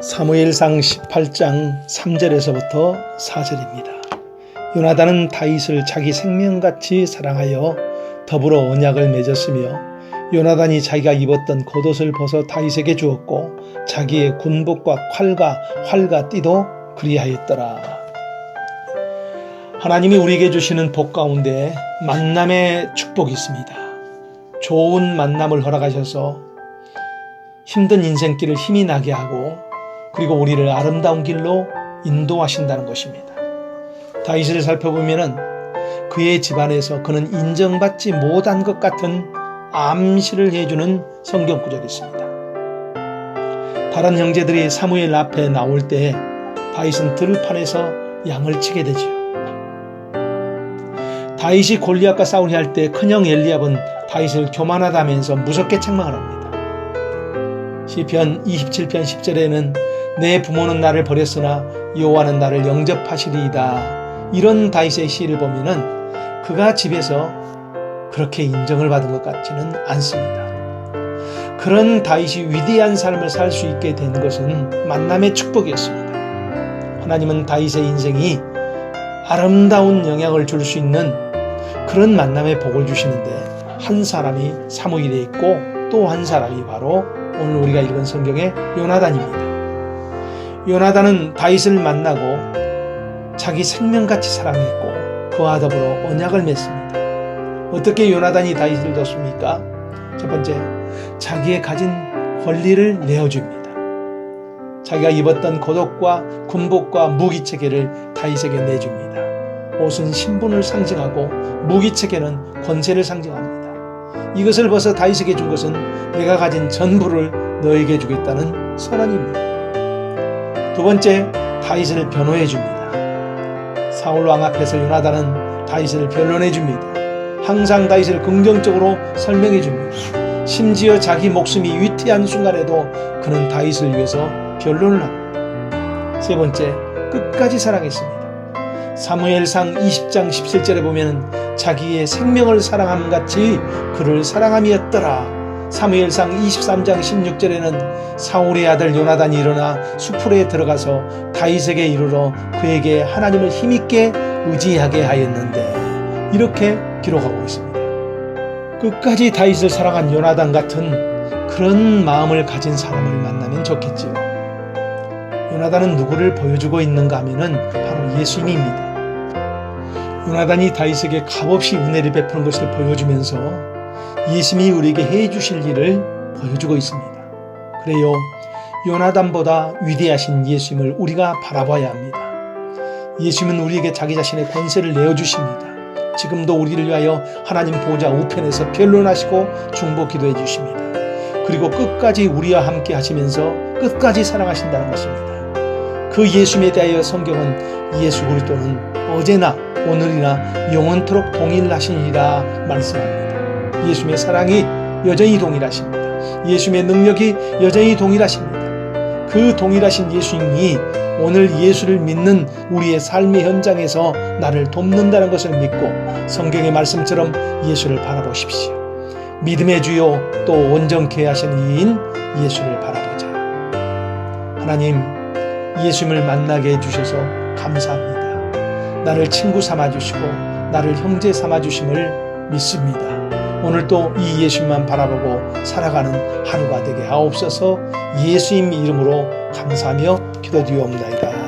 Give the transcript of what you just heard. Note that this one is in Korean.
사무엘상 18장 3절에서부터 4절입니다. 요나단은 다윗을 자기 생명같이 사랑하여 더불어 언약을 맺었으며 요나단이 자기가 입었던 겉옷을 벗어 다윗에게 주었고 자기의 군복과 칼과 활과 띠도 그리하였더라. 하나님이 우리에게 주시는 복 가운데 만남의 축복이 있습니다. 좋은 만남을 허락하셔서 힘든 인생길을 힘이 나게 하고 그리고 우리를 아름다운 길로 인도하신다는 것입니다. 다윗을 살펴보면은 그의 집안에서 그는 인정받지 못한 것 같은 암시를 해주는 성경 구절이 있습니다. 다른 형제들이 사무엘 앞에 나올 때 다윗은 들판에서 양을 치게 되지요. 다윗이 골리앗과 싸우려 할 때 큰형 엘리압은 다윗을 교만하다면서 무섭게 책망을 합니다. 시편 27편 10절에는 내 부모는 나를 버렸으나 여호와는 나를 영접하시리이다. 이런 다윗의 시를 보면은 그가 집에서 그렇게 인정을 받은 것 같지는 않습니다. 그런 다윗이 위대한 삶을 살 수 있게 된 것은 만남의 축복이었습니다. 하나님은 다윗의 인생이 아름다운 영향을 줄 수 있는 그런 만남의 복을 주시는데 한 사람이 사무엘에 있고 또 한 사람이 바로 오늘 우리가 읽은 성경의 요나단입니다. 요나단은 다윗을 만나고 자기 생명같이 사랑했고 그와 더불어 언약을 맺습니다. 어떻게 요나단이 다윗을 뒀습니까? 첫 번째, 자기의 가진 권리를 내어줍니다. 자기가 입었던 고독과 군복과 무기체계를 다윗에게 내줍니다. 옷은 신분을 상징하고 무기체계는 권세를 상징합니다. 이것을 벗어 다윗에게 준 것은 내가 가진 전부를 너에게 주겠다는 선언입니다. 두 번째, 다윗을 변호해 줍니다. 사울 왕 앞에서 요나단은 다윗을 변론해 줍니다. 항상 다윗을 긍정적으로 설명해 줍니다. 심지어 자기 목숨이 위태한 순간에도 그는 다윗을 위해서 변론을 합니다. 세 번째, 끝까지 사랑했습니다. 사무엘상 20장 17절에 보면 자기의 생명을 사랑함 같이 그를 사랑함이었더라. 사무엘상 23장 16절에는 사울의 아들 요나단이 일어나 수풀에 들어가서 다윗에게 이르러 그에게 하나님을 힘있게 의지하게 하였는데 이렇게 기록하고 있습니다. 끝까지 다윗을 사랑한 요나단 같은 그런 마음을 가진 사람을 만나면 좋겠지요. 요나단은 누구를 보여주고 있는가 하면은 바로 예수님입니다. 요나단이 다윗에게 값없이 은혜를 베푸는 것을 보여주면서 예수님이 우리에게 해 주실 일을 보여주고 있습니다. 그래요. 요나단보다 위대하신 예수님을 우리가 바라봐야 합니다. 예수님은 우리에게 자기 자신의 권세를 내어 주십니다. 지금도 우리를 위하여 하나님 보좌 우편에서 변론하시고 중보 기도해 주십니다. 그리고 끝까지 우리와 함께 하시면서 끝까지 사랑하신다는 것입니다. 그 예수님에 대하여 성경은 예수 그리스도는 어제나 오늘이나 영원토록 동일하시니라 말씀합니다. 예수님의 사랑이 여전히 동일하십니다. 예수님의 능력이 여전히 동일하십니다. 그 동일하신 예수님이 오늘 예수를 믿는 우리의 삶의 현장에서 나를 돕는다는 것을 믿고 성경의 말씀처럼 예수를 바라보십시오. 믿음의 주요 또 온전케 하시는 이인 예수를 바라보자. 하나님, 예수님을 만나게 해주셔서 감사합니다. 나를 친구 삼아 주시고 나를 형제 삼아 주심을 믿습니다. 오늘도 이 예수님만 바라보고 살아가는 하루가 되게 하옵소서 예수님 이름으로 감사하며 기도드리옵나이다.